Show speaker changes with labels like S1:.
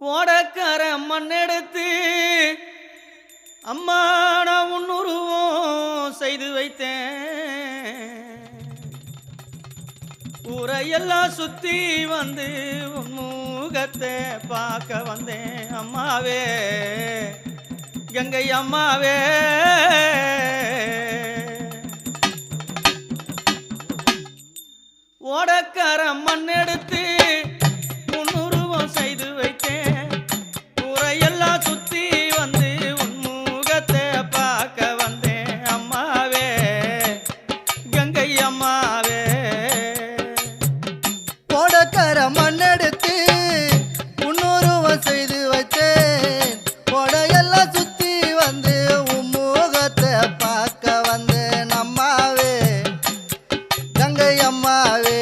S1: ஓடக்கார மண்ணெடுத்து அம்மா நான் உன்னுருவம் செய்து வைத்தேன். ஊரையெல்லாம் சுத்தி வந்து உன் பார்க்க வந்தேன் அம்மாவே கங்கை அம்மாவே. ஓடக்கார மண்ணெடுத்து எல்லாம் சுத்தி வந்து உன்முகத்தை பார்க்க வந்தேன் அம்மாவே. கங்கை அம்மாவே.
S2: போடக்கார மண்ணெடுத்து உன்னூறுவம் செய்து வச்சேன் போடையெல்லாம் சுத்தி வந்து உன்முகத்தை பார்க்க வந்தேன் அம்மாவே. கங்கை அம்மாவே.